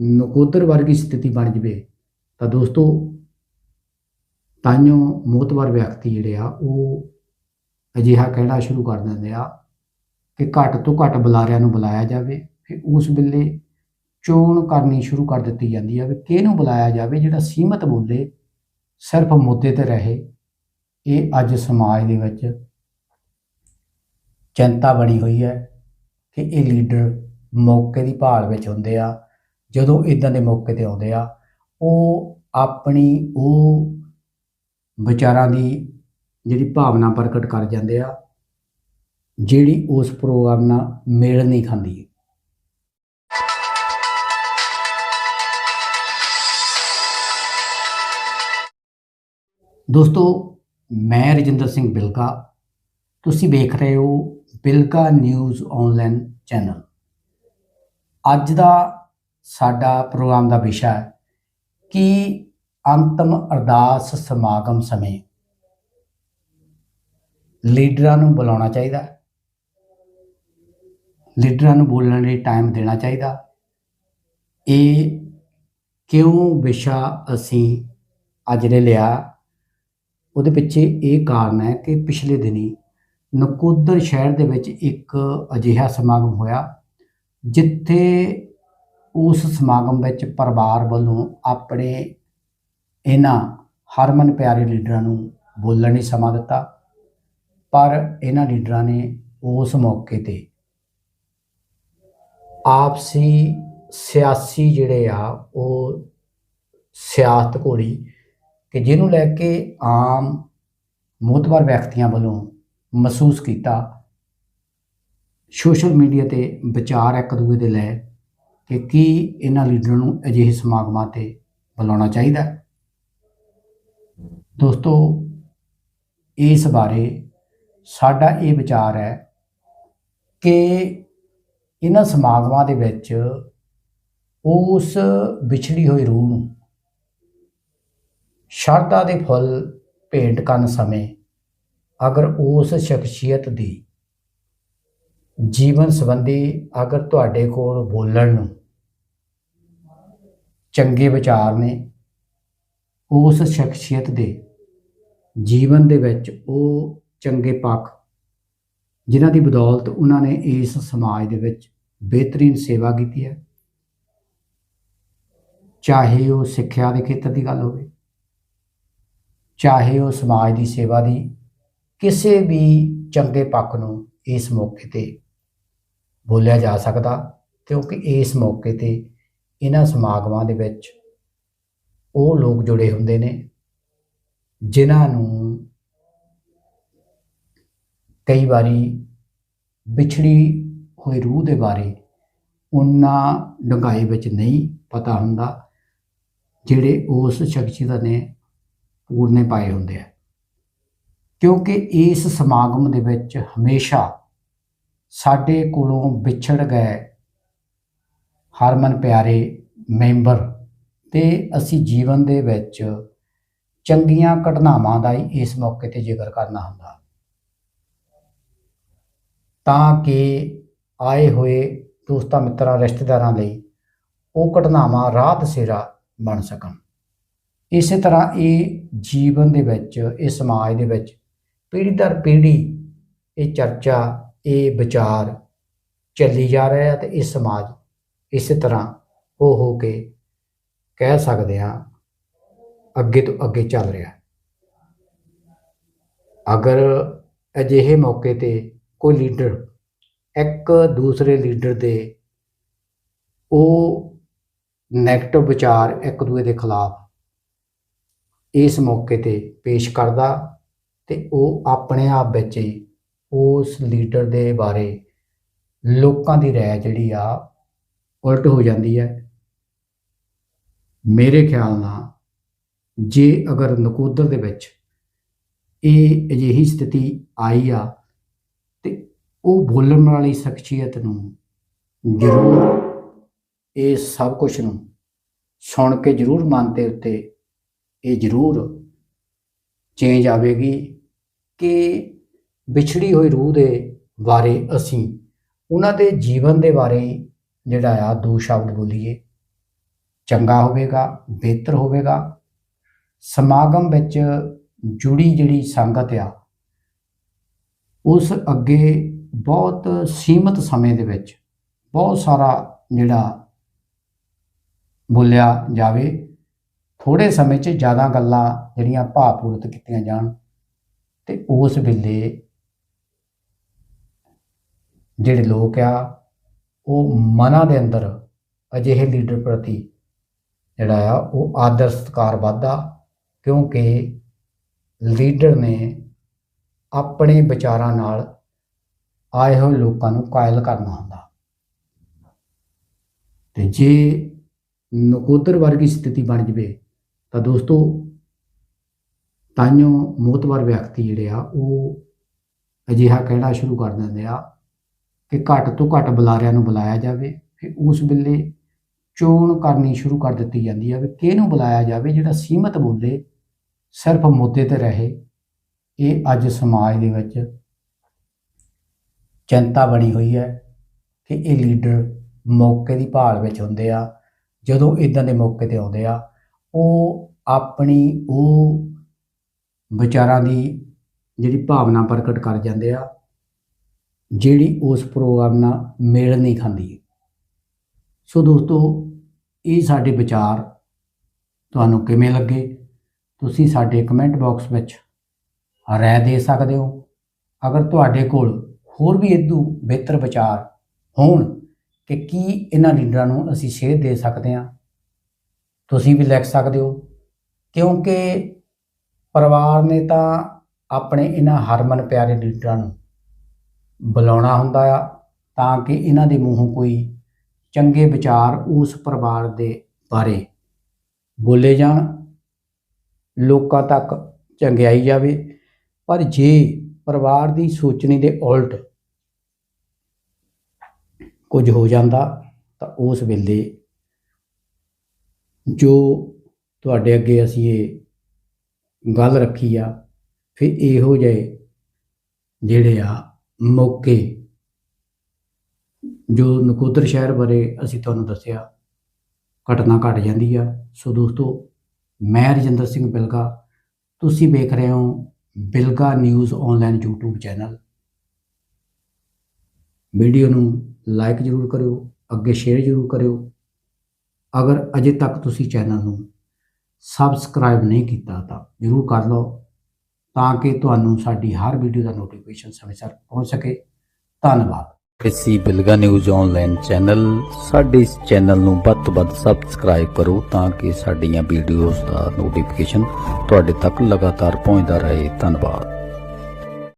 ਨਕੋਦਰ ਵਰਗੀ ਸਥਿਤੀ ਬਣ ਜਵੇ, ਤਾਂ ਦੋਸਤੋ ਤਾਈਓ ਮੋਤਬਰ ਵਿਅਕਤੀ ਜਿਹੜੇ ਆ, ਉਹ ਅਜਿਹਾ ਕਹਿਣਾ ਸ਼ੁਰੂ ਕਰ ਦਿੰਦੇ ਆ ਕਿ ਘੱਟ ਤੋਂ ਘੱਟ ਬੁਲਾਰਿਆਂ ਨੂੰ ਬੁਲਾਇਆ ਜਾਵੇ ਫਿਰ ਉਸ ਵੇਲੇ ਚੋਣ ਕਰਨੀ ਸ਼ੁਰੂ ਕਰ ਦਿੱਤੀ ਜਾਂਦੀ ਹੈ ਵੀ ਕਿਹਨੂੰ ਬੁਲਾਇਆ ਜਾਵੇ ਜਿਹੜਾ ਸੀਮਤ ਬੋਲੇ, ਸਿਰਫ ਮੁੱਦੇ ਤੇ ਰਹੇ। ਇਹ ਅੱਜ ਸਮਾਜ ਦੇ ਵਿੱਚ ਚਿੰਤਾ ਬਣੀ ਹੋਈ ਹੈ ਕਿ ਇਹ ਲੀਡਰ ਮੌਕੇ ਦੀ ਭਾਲ ਵਿੱਚ ਹੁੰਦੇ ਆ ਜਦੋਂ ਇਦਾਂ ਦੇ ਮੌਕੇ ਤੇ ਆਉਂਦੇ ਆ, ਉਹ ਆਪਣੀ, ਉਹ ਵਿਚਾਰਾਂ ਦੀ ਜਿਹੜੀ ਭਾਵਨਾ ਪ੍ਰਗਟ ਕਰ ਜਾਂਦੇ ਆ, ਜਿਹੜੀ ਉਸ ਪ੍ਰੋਗਰਾਮ ਨਾਲ ਮੇਲ ਨਹੀਂ ਖਾਂਦੀ। ਦੋਸਤੋ, ਮੈਂ ਰਜਿੰਦਰ ਸਿੰਘ ਬਿਲਕਾ। ਤੁਸੀਂ ਵੇਖ ਰਹੇ ਹੋ ਬਿਲਕਾ ਨਿਊਜ਼ ਆਨਲਾਈਨ ਚੈਨਲ। ਅੱਜ ਦਾ ਸਾਡਾ ਪ੍ਰੋਗਰਾਮ ਦਾ ਵਿਸ਼ਾ ਹੈ ਕਿ ਅੰਤਮ ਅਰਦਾਸ ਸਮਾਗਮ ਸਮੇਂ ਲੀਡਰਾਂ ਨੂੰ ਬੁਲਾਉਣਾ ਚਾਹੀਦਾ ਲੀਡਰਾਂ ਨੂੰ ਬੋਲਣ ਲਈ ਟਾਈਮ ਦੇਣਾ ਚਾਹੀਦਾ ਇਹ ਕਿਉਂ ਵਿਸ਼ਾ ਅਸੀਂ ਅੱਜ ਨੇ ਲਿਆ? ਉਹਦੇ ਪਿੱਛੇ ਇਹ ਕਾਰਨ ਹੈ ਕਿ ਪਿਛਲੇ ਦਿਨੀ ਨਕੋਦਰ ਸ਼ਹਿਰ ਦੇ ਵਿੱਚ ਇੱਕ ਅਜਿਹਾ ਸਮਾਗਮ ਹੋਇਆ, ਜਿੱਥੇ ਉਸ ਸਮਾਗਮ ਵਿੱਚ ਪਰਿਵਾਰ ਵੱਲੋਂ ਆਪਣੇ ਇਹਨਾਂ ਹਰਮਨ ਪਿਆਰੇ ਲੀਡਰਾਂ ਨੂੰ ਬੋਲਣ ਲਈ ਸਮਾਂ ਦਿੱਤਾ। ਪਰ ਇਹਨਾਂ ਲੀਡਰਾਂ ਨੇ ਉਸ ਮੌਕੇ ਤੇ ਆਪਸੀ ਸਿਆਸੀ ਜਿਹੜੇ ਆ, ਉਹ ਸਿਆਸਤ ਘੋੜੀ ਕਿ ਜਿਹਨੂੰ ਲੈ ਕੇ ਆਮ ਮੋਤਬਰ ਵਿਅਕਤੀਆਂ ਵੱਲੋਂ ਮਹਿਸੂਸ ਕੀਤਾ। ਸੋਸ਼ਲ ਮੀਡੀਆ ਤੇ ਵਿਚਾਰ ਇੱਕ ਦੂਜੇ ਦੇ ਲੈ ਕਿ ਕੀ ਇਹਨਾਂ ਲੀਡਰਾਂ ਨੂੰ ਅਜਿਹੇ ਸਮਾਗਮਾਂ ਤੇ ਬੁਲਾਉਣਾ ਚਾਹੀਦਾ ਹੈ? ਦੋਸਤੋ, ਇਸ ਬਾਰੇ ਸਾਡਾ ਇਹ ਵਿਚਾਰ ਹੈ ਕਿ ਇਹਨਾਂ ਸਮਾਗਮਾਂ ਦੇ ਵਿੱਚ ਉਸ ਵਿਛੜੀ ਹੋਈ ਰੂਹ ਨੂੰ ਸ਼ਰਧਾ ਦੇ ਫੁੱਲ ਭੇਂਟ ਕਰਨ ਸਮੇਂ ਅਗਰ ਉਸ ਸ਼ਖਸੀਅਤ ਦੀ ਜੀਵਨ ਸੰਬੰਧੀ ਅਗਰ ਤੁਹਾਡੇ ਕੋਲ ਬੋਲਣ ਨੂੰ ਚੰਗੇ ਵਿਚਾਰ ਨੇ, ਉਸ ਸ਼ਖਸੀਅਤ ਦੇ ਜੀਵਨ ਦੇ ਵਿੱਚ ਉਹ ਚੰਗੇ ਪੱਖ ਜਿਨ੍ਹਾਂ ਦੀ ਬਦੌਲਤ ਉਹਨਾਂ ਨੇ ਇਸ ਸਮਾਜ ਦੇ ਵਿੱਚ ਬਿਹਤਰੀਨ ਸੇਵਾ ਕੀਤੀ ਹੈ। ਚਾਹੇ ਉਹ ਸਿੱਖਿਆ ਦੇ ਖੇਤਰ ਦੀ ਗੱਲ ਹੋਵੇ, ਚਾਹੇ ਉਹ ਸਮਾਜ ਦੀ ਸੇਵਾ ਦੀ, ਕਿਸੇ ਵੀ ਚੰਗੇ ਪੱਖ ਨੂੰ ਇਸ ਮੌਕੇ ਤੇ ਬੋਲਿਆ ਜਾ ਸਕਦਾ ਕਿਉਂਕਿ ਇਸ ਮੌਕੇ ਤੇ ਇਹਨਾਂ ਸਮਾਗਮਾਂ ਦੇ ਵਿੱਚ ਉਹ ਲੋਕ ਜੁੜੇ ਹੁੰਦੇ ਨੇ, ਜਿਨ੍ਹਾਂ ਨੂੰ ਕਈ ਵਾਰੀ ਵਿਛੜੀ ਹੋਈ ਰੂਹ ਦੇ ਬਾਰੇ ਉਹਨਾਂ ਡੰਗਾਈ ਵਿੱਚ ਨਹੀਂ ਪਤਾ ਹੁੰਦਾ, ਜਿਹੜੇ ਉਸ ਸ਼ਖਸੀਅਤ ਨੇ ਪੂਰਨੇ ਪਾਏ ਹੁੰਦੇ ਆ। ਕਿਉਂਕਿ ਇਸ ਸਮਾਗਮ ਦੇ ਵਿੱਚ ਹਮੇਸ਼ਾ ਸਾਡੇ ਕੋਲੋਂ ਵਿਛੜ ਗਏ ਹਰਮਨ ਪਿਆਰੇ ਮੈਂਬਰ ਤੇ ਅਸੀਂ ਜੀਵਨ ਦੇ ਵਿੱਚ ਚੰਗੀਆਂ ਘਟਨਾਵਾਂ ਦਾ ਹੀ ਇਸ ਮੌਕੇ ਤੇ ਜ਼ਿਕਰ ਕਰਨਾ ਹੁੰਦਾ। ਤਾਂ ਕਿ ਆਏ ਹੋਏ ਦੋਸਤਾਂ ਮਿੱਤਰਾਂ, ਰਿਸ਼ਤੇਦਾਰਾਂ ਲਈ ਉਹ ਘਟਨਾਵਾਂ ਰਾਹ ਦਸੇਰਾ ਬਣ ਸਕਣ। ਇਸੇ ਤਰ੍ਹਾਂ ਇਹ ਜੀਵਨ ਦੇ ਵਿੱਚ ਇਹ ਸਮਾਜ ਦੇ ਵਿੱਚ, ਪੀੜ੍ਹੀ ਦਰ ਪੀੜ੍ਹੀ ਇਹ ਚਰਚਾ ਇਹ ਵਿਚਾਰ ਚੱਲੀ ਜਾ ਰਿਹਾ ਹੈ ਤੇ ਇਹ ਸਮਾਜ ਇਸੇ ਤਰ੍ਹਾਂ ਹੋ ਹੋ ਕੇ ਕਹਿ ਸਕਦੇ ਹਾਂ ਅੱਗੇ ਤੋਂ ਅੱਗੇ ਚੱਲ ਰਿਹਾ ਅਗਰ ਅਜਿਹੇ ਮੌਕੇ ਤੇ ਕੋਈ ਲੀਡਰ ਇੱਕ ਦੂਸਰੇ ਲੀਡਰ ਦੇ ਉਹ ਨੈਗੇਟਿਵ ਵਿਚਾਰ ਇੱਕ ਦੂਏ ਦੇ ਖਿਲਾਫ ਇਸ ਮੌਕੇ ਤੇ ਪੇਸ਼ ਕਰਦਾ ਤੇ ਉਹ ਆਪਣੇ ਆਪ ਵਿੱਚ ਹੀ ਉਸ ਲੀਡਰ ਦੇ ਬਾਰੇ ਲੋਕਾਂ ਦੀ ਰਾਏ ਜਿਹੜੀ ਆ, ਉਲਟ ਹੋ ਜਾਂਦੀ ਹੈ। ਮੇਰੇ ਖਿਆਲ ਨਾਲ ਜੇ ਅਗਰ ਨਕੋਦਰ ਦੇ ਵਿੱਚ ਇਹ ਅਜਿਹੀ ਸਥਿਤੀ ਆਈ ਆ, ਤੇ ਉਹ ਬੋਲਣ ਵਾਲੀ ਸ਼ਖਸੀਅਤ ਨੂੰ ਜ਼ਰੂਰ ਇਹ ਸਭ ਕੁਝ ਨੂੰ ਸੁਣ ਕੇ ਜ਼ਰੂਰ ਮਨ ਦੇ ਉੱਤੇ ਇਹ ਜ਼ਰੂਰ ਚੇਂਜ ਆਵੇਗੀ ਕਿ ਵਿਛੜੀ ਹੋਈ ਰੂਹ ਦੇ ਬਾਰੇ ਅਸੀਂ, ਉਹਨਾਂ ਦੇ ਜੀਵਨ ਦੇ ਬਾਰੇ ਜਿਹੜਾ ਆ ਦੋ ਸ਼ਬਦ ਬੋਲੀਏ। ਚੰਗਾ ਹੋਵੇਗਾ, ਬਿਹਤਰ ਹੋਵੇਗਾ। ਸਮਾਗਮ ਵਿੱਚ ਜੁੜੀ ਜਿਹੜੀ ਸੰਗਤ ਆ, ਉਸ ਅੱਗੇ ਬਹੁਤ ਸੀਮਤ ਸਮੇਂ ਦੇ ਵਿੱਚ ਬਹੁਤ ਸਾਰਾ ਜਿਹੜਾ ਬੋਲਿਆ ਜਾਵੇ ਥੋੜੇ ਸਮੇਂ 'ਚ ਜ਼ਿਆਦਾ ਗੱਲਾਂ ਜਿਹੜੀਆਂ ਭਾਵਪੂਰਤ ਕੀਤੀਆਂ ਜਾਣ ਤੇ ਉਸ ਵੇਲੇ ਜਿਹੜੇ ਲੋਕ ਆ, ਉਹ ਮਨਾਂ ਦੇ ਅੰਦਰ ਅਜਿਹੇ ਲੀਡਰ ਪ੍ਰਤੀ ਜਿਹੜਾ ਆ, ਉਹ ਆਦਰ ਸਤਿਕਾਰ ਵੱਧਦਾ, ਕਿਉਂਕਿ ਲੀਡਰ ਨੇ ਆਪਣੇ ਵਿਚਾਰਾਂ ਨਾਲ ਆਏ ਹੋਏ ਲੋਕਾਂ ਨੂੰ ਕਾਇਲ ਕਰਨਾ ਹੁੰਦਾ। ਤੇ ਜੇ ਨਕੋਦਰ ਵਰਗੀ ਸਥਿਤੀ ਬਣ ਜਵੇ, ਤਾਂ ਦੋਸਤੋ ਤਾਈਓ ਮੋਤਬਰ ਵਿਅਕਤੀ ਜਿਹੜੇ ਆ, ਉਹ ਅਜਿਹਾ ਕਹਿਣਾ ਸ਼ੁਰੂ ਕਰ ਦਿੰਦੇ ਆ ਕਿ ਘੱਟ ਤੋਂ ਘੱਟ ਬੁਲਾਰਿਆਂ ਨੂੰ ਬੁਲਾਇਆ ਜਾਵੇ ਫਿਰ ਉਸ ਵੇਲੇ ਚੋਣ ਕਰਨੀ ਸ਼ੁਰੂ ਕਰ ਦਿੱਤੀ ਜਾਂਦੀ ਹੈ ਵੀ ਕਿਹਨੂੰ ਬੁਲਾਇਆ ਜਾਵੇ ਜਿਹੜਾ ਸੀਮਤ ਬੋਲੇ ਸਿਰਫ ਮੁੱਦੇ ਤੇ ਰਹੇ। ਇਹ ਅੱਜ ਸਮਾਜ ਦੇ ਵਿੱਚ ਚਿੰਤਾ ਬਣੀ ਹੋਈ ਹੈ ਕਿ ਇਹ ਲੀਡਰ ਮੌਕੇ ਦੀ ਭਾਲ ਵਿੱਚ ਹੁੰਦੇ ਆ, ਜਦੋਂ ਇਦਾਂ ਦੇ ਮੌਕੇ ਤੇ ਆਉਂਦੇ ਆ, ਉਹ ਆਪਣੀ, ਉਹ ਵਿਚਾਰਾਂ ਦੀ ਜਿਹੜੀ ਭਾਵਨਾ ਪ੍ਰਗਟ ਕਰ ਜਾਂਦੇ ਆ ਜਿਹੜੀ ਉਸ ਪ੍ਰੋਗਰਾਮ ਨਾਲ ਮੇਲ ਨਹੀਂ ਖਾਂਦੀ। ਸੋ ਦੋਸਤੋ, ਇਹ ਸਾਡੇ ਵਿਚਾਰ ਤੁਹਾਨੂੰ ਕਿਵੇਂ ਲੱਗੇ? ਤੁਸੀਂ ਸਾਡੇ ਕਮੈਂਟ ਬਾਕਸ ਵਿੱਚ ਰਾਏ ਦੇ ਸਕਦੇ ਹੋ। ਅਗਰ ਤੁਹਾਡੇ ਕੋਲ ਹੋਰ ਵੀ ਇਦੋਂ ਬਿਹਤਰ ਵਿਚਾਰ ਹੋਣ ਕਿ ਕੀ ਇਹਨਾਂ ਲੀਡਰਾਂ ਨੂੰ ਅਸੀਂ ਸੇਧ ਦੇ ਸਕਦੇ ਹਾਂ, ਤੁਸੀਂ ਵੀ ਲਿਖ ਸਕਦੇ ਹੋ। ਕਿਉਂਕਿ ਪਰਿਵਾਰ ਨੇ ਤਾਂ ਆਪਣੇ ਇਹਨਾਂ ਹਰਮਨ ਪਿਆਰੇ ਲੀਡਰਾਂ ਨੂੰ ਬੁਲਾਉਣਾ ਹੁੰਦਾ ਆ ਤਾਂ ਕਿ ਇਹਨਾਂ ਦੇ ਮੂੰਹੋਂ ਕੋਈ ਚੰਗੇ ਵਿਚਾਰ ਉਸ ਪਰਿਵਾਰ ਦੇ ਬਾਰੇ ਬੋਲੇ ਜਾਣ, ਲੋਕਾਂ ਤੱਕ ਚੰਗਿਆਈ ਜਾਵੇ। ਪਰ ਜੇ ਪਰਿਵਾਰ ਦੀ ਸੋਚਣੀ ਦੇ ਉਲਟ ਕੁਝ ਹੋ ਜਾਂਦਾ, ਤਾਂ ਉਸ ਵੇਲੇ ਜੋ ਤੁਹਾਡੇ ਅੱਗੇ ਅਸੀਂ ਇਹ ਗੱਲ ਰੱਖੀ ਆ, ਫਿਰ ਇਹੋ ਜਿਹੇ ਜਿਹੜੇ ਆ ਮੌਕੇ ਜੋ ਨਕੋਦਰ ਸ਼ਹਿਰ ਬਾਰੇ ਅਸੀਂ ਤੁਹਾਨੂੰ ਦੱਸਿਆ, ਘਟਨਾ ਘਟ ਜਾਂਦੀ ਆ। ਸੋ ਦੋਸਤੋ, ਮੈਂ ਰਜਿੰਦਰ ਸਿੰਘ ਬਿਲਗਾ, ਤੁਸੀਂ ਵੇਖ ਰਹੇ ਹੋ Bilga news online YouTube channel. Video ਨੂੰ ਲਾਈਕ ਜ਼ਰੂਰ ਕਰਿਓ, ਅੱਗੇ ਸ਼ੇਅਰ ਜ਼ਰੂਰ ਕਰਿਓ। ਅਗਰ ਅਜੇ ਤੱਕ ਤੁਸੀਂ ਚੈਨਲ ਨੂੰ ਸਬਸਕ੍ਰਾਈਬ ਨਹੀਂ ਕੀਤਾ ਤਾਂ ਜ਼ਰੂਰ ਕਰ ਲਓ। ਤਾਂ ਕਿ ਤੁਹਾਨੂੰ ਸਾਡੀ ਹਰ ਵੀਡੀਓ ਦਾ ਨੋਟੀਫਿਕੇਸ਼ਨ ਸਮੇਂ ਸਿਰ ਪਹੁੰਚ ਸਕੇ। ਧੰਨਵਾਦ। ਕ੍ਰਿਸੀ ਬਿਲਗਾ ਨਿਊਜ਼ ਆਨਲਾਈਨ ਚੈਨਲ ਸਾਡੇ ਇਸ ਚੈਨਲ ਨੂੰ ਵੱਧ ਤੋਂ ਵੱਧ ਸਬਸਕ੍ਰਾਈਬ ਕਰੋ ਤਾਂ ਕਿ ਸਾਡੀਆਂ ਵੀਡੀਓਜ਼ ਦਾ ਨੋਟੀਫਿਕੇਸ਼ਨ ਤੁਹਾਡੇ ਤੱਕ ਲਗਾਤਾਰ ਪਹੁੰਚਦਾ ਰਹੇ। ਧੰਨਵਾਦ।